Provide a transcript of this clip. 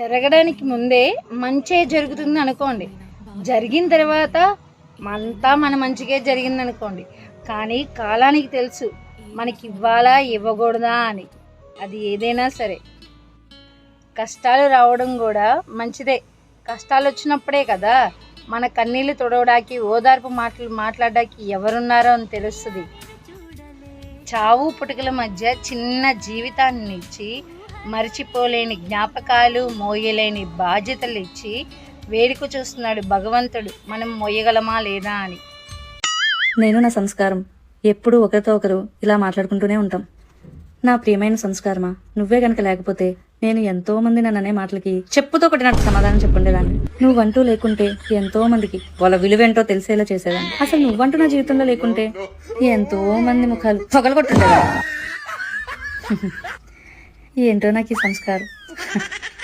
జరగడానికి ముందే మంచే జరుగుతుంది అనుకోండి. జరిగిన తర్వాత అంతా మన మంచిగా జరిగింది అనుకోండి. కానీ కాలానికి తెలుసు మనకి ఇవ్వాలా ఇవ్వకూడదా అని. అది ఏదైనా సరే. కష్టాలు రావడం కూడా మంచిదే. కష్టాలు వచ్చినప్పుడే కదా మన కన్నీళ్ళు తుడవడానికి ఓదార్పు మాటలు మాట్లాడడానికి ఎవరున్నారో అని తెలుస్తుంది. చావు పుట్టుకల మధ్య చిన్న జీవితాన్ని ఇచ్చి మరిచిపోలేని జ్ఞాపకాలు మోయలేని బాధ్యతలు ఇచ్చి వేడుక చూస్తున్నాడు భగవంతుడు. మనం మోయగలమా లేదా అని. నేను నా సంస్కారం. ఎప్పుడూ ఒకరితో ఒకరు ఇలా మాట్లాడుకుంటూనే ఉంటాం. నా ప్రియమైన సంస్కారమా నువ్వే గనక లేకపోతే నేను ఎంతో మంది నన్ను అనే మాటలకి చెప్పుతో కొట్టినట్టు సమాధానం చెప్పుండేదాన్ని. నువ్వంటూ లేకుంటే ఎంతో మందికి వాళ్ళ విలువేంటో తెలిసేలా చేసేదాన్ని. అసలు నువ్వంటూ నా జీవితంలో లేకుంటే ఎంతో మంది ముఖాలు పొగలు కొట్టుండేదాన్ని ఏంటో నాకు ఈ సంస్కారం.